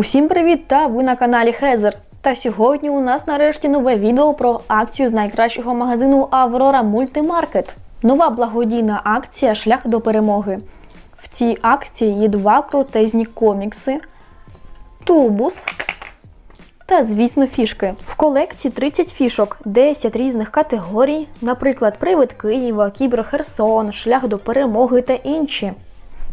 Усім привіт! Та ви на каналі Хезер. Та сьогодні у нас нарешті нове відео про акцію з найкращого магазину Аврора Мультимаркет. Нова благодійна акція Шлях до перемоги. В цій акції є два крутезні комікси, тубус та, звісно, фішки. В колекції 30 фішок, 10 різних категорій, наприклад, Привид Києва, Кібер Херсон, Шлях до перемоги та інші.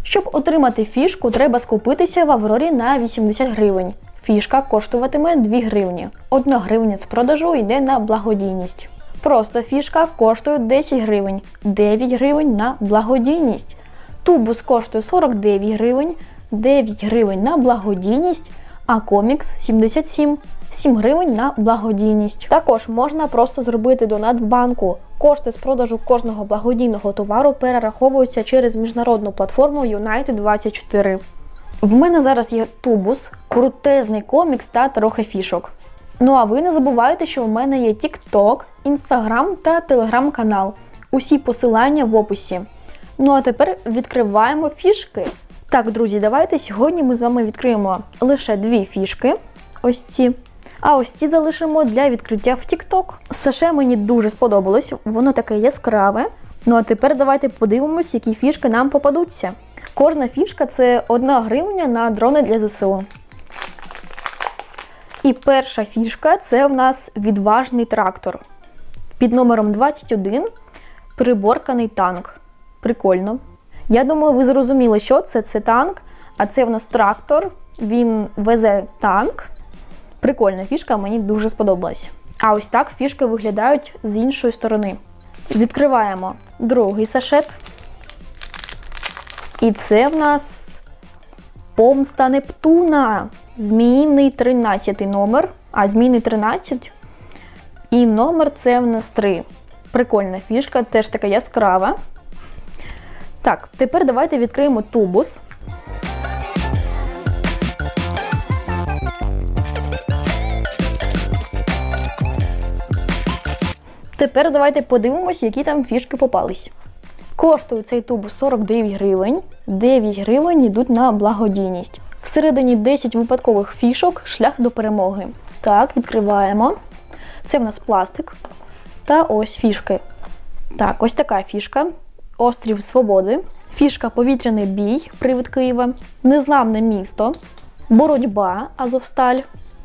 Щоб отримати фішку, треба скупитися в Аврорі на 80 гривень. Фішка коштуватиме 2 гривні. 1 гривня з продажу йде на благодійність. Просто фішка коштує 10 гривень, 9 гривень на благодійність. Тубус коштує 49 гривень, 9 гривень на благодійність, а комікс 77 7 гривень на благодійність. Також можна просто зробити донат в банку. Кошти з продажу кожного благодійного товару перераховуються через міжнародну платформу United24. В мене зараз є тубус, крутезний комікс та трохи фішок. Ну а ви не забувайте, що в мене є TikTok, Instagram та Telegram канал. Усі посилання в описі. Ну а тепер відкриваємо фішки. Так, друзі, давайте сьогодні ми з вами відкриємо лише дві фішки. Ось ці. А ось ці залишимо для відкриття в TikTok. Саше мені дуже сподобалось, воно таке яскраве. Ну а тепер давайте подивимось, які фішки нам попадуться. Кожна фішка це 1 гривня на дрони для ЗСУ. І перша фішка це в нас відважний трактор. Під номером 21 приборканий танк. Прикольно. Я думаю, ви зрозуміли, що це. Це танк, а це в нас трактор. Він везе танк. Прикольна фішка, мені дуже сподобалась. А ось так фішки виглядають з іншої сторони. Відкриваємо другий сашет. І це в нас помста Нептуна. Зміїний 13 номер. А змійний 13. І номер це в нас 3. Прикольна фішка, теж така яскрава. Так, тепер давайте відкриємо тубус. Тепер давайте подивимось, які там фішки попались. Коштує цей тубус 49 гривень, 9 гривень йдуть на благодійність. Всередині 10 випадкових фішок шлях до перемоги. Так, відкриваємо. Це в нас пластик. Та ось фішки. Так, ось така фішка. Острів Свободи. Фішка Повітряний бій, привид Києва, Незламне місто, Боротьба Азовсталь,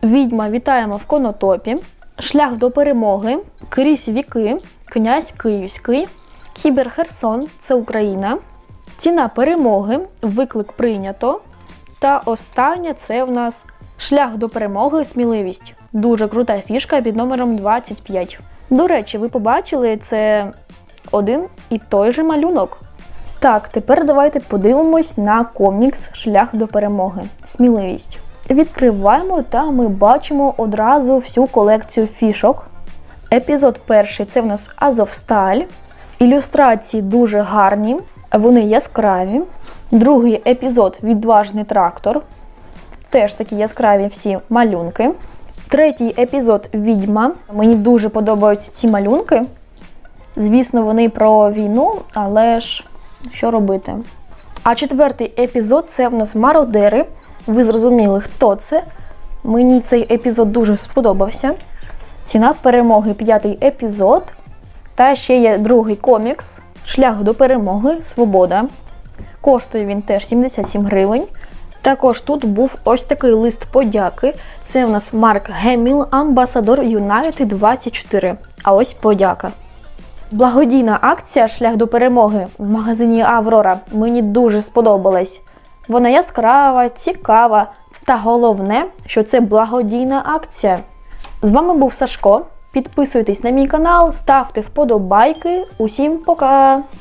Відьма вітаємо в Конотопі, Шлях до перемоги, Крізь віки, Князь Київський, Кібер Херсон це Україна, Ціна перемоги, Виклик прийнято. Та остання це в нас Шлях до перемоги, сміливість. Дуже крута фішка під номером 25. До речі, ви побачили це один і той же малюнок. Так, тепер давайте подивимось на комікс Шлях до перемоги. Сміливість. Відкриваємо та ми бачимо одразу всю колекцію фішок. Епізод перший це в нас Азовсталь. Ілюстрації дуже гарні, вони яскраві. Другий епізод Відважний трактор. Теж такі яскраві всі малюнки. Третій епізод Відьма. Мені дуже подобаються ці малюнки. Звісно, вони про війну, але ж що робити? А четвертий епізод це в нас мародери. Ви зрозуміли, хто це. Мені цей епізод дуже сподобався. Ціна перемоги п'ятий епізод. Та ще є другий комікс Шлях до перемоги Свобода. Коштує він теж 77 гривень. Також тут був ось такий лист подяки. Це в нас Марк Геміл, амбасадор United 24. А ось подяка. Благодійна акція Шлях до перемоги в магазині Аврора мені дуже сподобалась. Вона яскрава, цікава, та головне, що це благодійна акція. З вами був Сашко. Підписуйтесь на мій канал, ставте вподобайки. Усім пока!